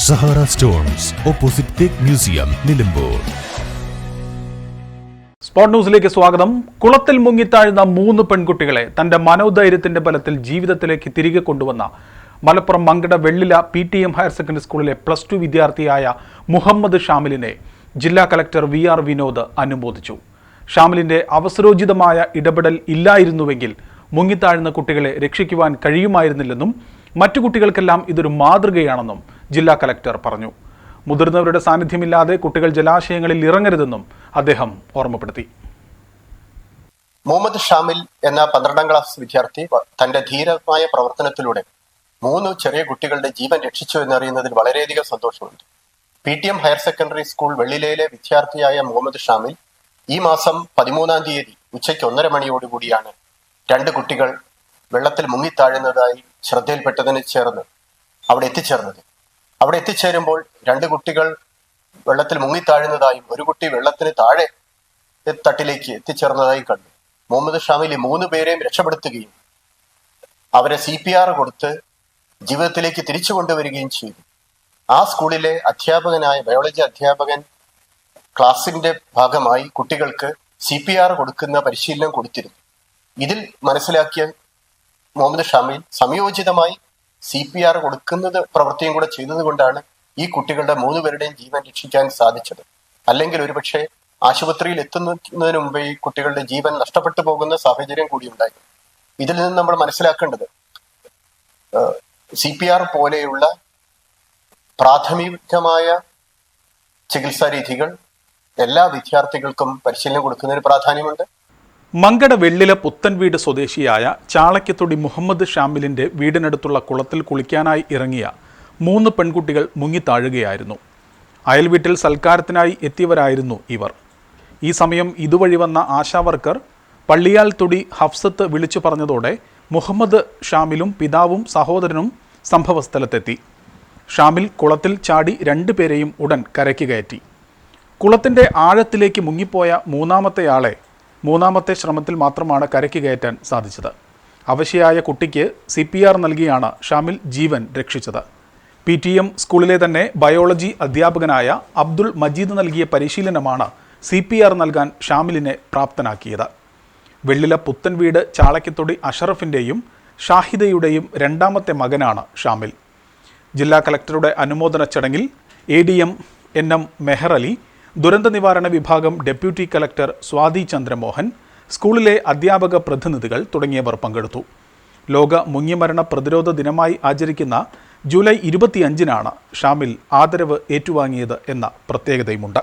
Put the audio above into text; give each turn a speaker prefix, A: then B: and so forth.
A: Sahara stones opposite തേക്ക് museum Nilambur.
B: Spot ന്യൂസിലേക്ക് സ്വാഗതം. കുളത്തിൽ മുങ്ങിത്താഴ്ന്ന മൂന്ന് പെൺകുട്ടികളെ തന്റെ മനോധൈര്യത്തിന്റെ ബലത്തിൽ ജീവിതത്തിലേക്ക് തിരികെ കൊണ്ടുവന്ന Malappuram Mankada Vellila P T M higher secondary സ്കൂളിലെ പ്ലസ് ടു വിദ്യാർത്ഥിയായ മുഹമ്മദ് ഷാമിലിനെ ജില്ലാ കലക്ടർ വി ആർ വിനോദ് അനുമോദിച്ചു. ഷാമിലിന്റെ അവസരോചിതമായ ഇടപെടൽ ഇല്ലായിരുന്നുവെങ്കിൽ മുങ്ങിത്താഴ്ന്ന കുട്ടികളെ രക്ഷിക്കുവാൻ കഴിയുമായിരുന്നില്ലെന്നും മറ്റു കുട്ടികൾക്കെല്ലാം ഇതൊരു മാതൃകയാണെന്നും ജില്ലാ കലക്ടർ പറഞ്ഞു. മുതിർന്നവരുടെ സാന്നിധ്യമില്ലാതെ കുട്ടികൾ ജലാശയങ്ങളിൽ ഇറങ്ങരുതെന്നും അദ്ദേഹം ഓർമ്മപ്പെടുത്തി.
C: മുഹമ്മദ് ഷാമിൽ എന്ന പന്ത്രണ്ടാം ക്ലാസ് വിദ്യാർത്ഥി തന്റെ ധീരമായ പ്രവർത്തനത്തിലൂടെ മൂന്ന് ചെറിയ കുട്ടികളുടെ ജീവൻ രക്ഷിച്ചു എന്നറിയുന്നതിൽ വളരെയധികം സന്തോഷമുണ്ട്. P T M higher secondary school വെള്ളിലയിലെ വിദ്യാർത്ഥിയായ മുഹമ്മദ് ഷാമിൽ ഈ മാസം പതിമൂന്നാം തീയതി ഉച്ചയ്ക്ക് ഒന്നര മണിയോടുകൂടിയാണ് രണ്ട് കുട്ടികൾ വെള്ളത്തിൽ മുങ്ങിത്താഴുന്നതായി ശ്രദ്ധയിൽപ്പെട്ടതിന് ചേർന്ന് അവിടെ എത്തിച്ചേർന്നത്. അവിടെ എത്തിച്ചേരുമ്പോൾ രണ്ട് കുട്ടികൾ വെള്ളത്തിൽ മുങ്ങിത്താഴുന്നതായും ഒരു കുട്ടി വെള്ളത്തിന് താഴെ തട്ടിലേക്ക് എത്തിച്ചേർന്നതായും കണ്ടു. മുഹമ്മദ് ഷാമിലി മൂന്ന് പേരെയും രക്ഷപ്പെടുത്തുകയും അവരെ സി പി ആർ കൊടുത്ത് ജീവിതത്തിലേക്ക് തിരിച്ചു കൊണ്ടുവരികയും ചെയ്തു. ആ സ്കൂളിലെ അധ്യാപകനായ ബയോളജി അധ്യാപകൻ ക്ലാസിന്റെ ഭാഗമായി കുട്ടികൾക്ക് സി പി ആർ കൊടുക്കുന്ന പരിശീലനം കൊടുത്തിരുന്നു. ഇതിൽ മനസ്സിലാക്കിയ മുഹമ്മദ് ഷാമിൽ സംയോജിതമായി സി പി ആർ കൊടുക്കുന്നത് പ്രവൃത്തിയും കൂടെ ചെയ്തത് കൊണ്ടാണ് ഈ കുട്ടികളുടെ മൂന്ന് പേരുടെയും ജീവൻ രക്ഷിക്കാൻ സാധിച്ചത്. അല്ലെങ്കിൽ ഒരുപക്ഷെ ആശുപത്രിയിൽ എത്തുന്നതിന് മുമ്പ് ഈ കുട്ടികളുടെ ജീവൻ നഷ്ടപ്പെട്ടു പോകുന്ന സാഹചര്യം കൂടി ഉണ്ടായി. ഇതിൽ നിന്ന് നമ്മൾ മനസ്സിലാക്കേണ്ടത് സി പി ആർ പോലെയുള്ള പ്രാഥമികമായ ചികിത്സാ രീതികൾ എല്ലാ വിദ്യാർത്ഥികൾക്കും പരിശീലനം കൊടുക്കുന്നതിന് പ്രാധാന്യമുണ്ട്.
B: മങ്കട വെള്ളിലെ പുത്തൻവീട് സ്വദേശിയായ ചാളക്കത്തൊടി മുഹമ്മദ് ഷാമിലിന്റെ വീടിനടുത്തുള്ള കുളത്തിൽ കുളിക്കാനായി ഇറങ്ങിയ മൂന്ന് പെൺകുട്ടികൾ മുങ്ങിത്താഴുകയായിരുന്നു. അയൽവീട്ടിൽ സൽക്കാരത്തിനായി എത്തിയവരായിരുന്നു ഇവർ. ഈ സമയം ഇതുവഴി വന്ന ആശാവർക്കർ പള്ളിയാൽ തൊടി ഹഫ്സത്ത് വിളിച്ചു പറഞ്ഞതോടെ മുഹമ്മദ് ഷാമിലും പിതാവും സഹോദരനും സംഭവസ്ഥലത്തെത്തി. ഷാമിൽ കുളത്തിൽ ചാടി രണ്ടുപേരെയും ഉടൻ കരയ്ക്ക് കയറ്റി. കുളത്തിന്റെ ആഴത്തിലേക്ക് മുങ്ങിപ്പോയ മൂന്നാമത്തെയാളെ മൂന്നാമത്തെ ശ്രമത്തിൽ മാത്രമാണ് കരയ്ക്ക് കയറ്റാൻ സാധിച്ചത്. അവശയായ കുട്ടിക്ക് സി പി ആർ നൽകിയാണ് ഷാമിൽ ജീവൻ രക്ഷിച്ചത്. പി ടി എം സ്കൂളിലെ തന്നെ ബയോളജി അധ്യാപകനായ അബ്ദുൾ മജീദ് നൽകിയ പരിശീലനമാണ് സി പി ആർ നൽകാൻ ഷാമിലിനെ പ്രാപ്തനാക്കിയത്. വെള്ളില പുത്തൻ വീട് ചാളക്കത്തൊടി അഷറഫിന്റെയും ഷാഹിദയുടെയും രണ്ടാമത്തെ മകനാണ് ഷാമിൽ. ജില്ലാ കലക്ടറുടെ അനുമോദന ചടങ്ങിൽ A D M N M Mehar Ali ദുരന്ത നിവാരണ വിഭാഗം ഡെപ്യൂട്ടി കലക്ടർ സ്വാതി ചന്ദ്രമോഹൻ സ്കൂളിലെ അധ്യാപക പ്രതിനിധികൾ തുടങ്ങിയവർ പങ്കെടുത്തു. ലോക മുങ്ങിമരണ പ്രതിരോധ ദിനമായി ആചരിക്കുന്ന ജൂലൈ ഇരുപത്തിയഞ്ചിനാണ് ഷാമിൽ ആദരവ് ഏറ്റുവാങ്ങിയത് എന്ന പ്രത്യേകതയുമുണ്ട്.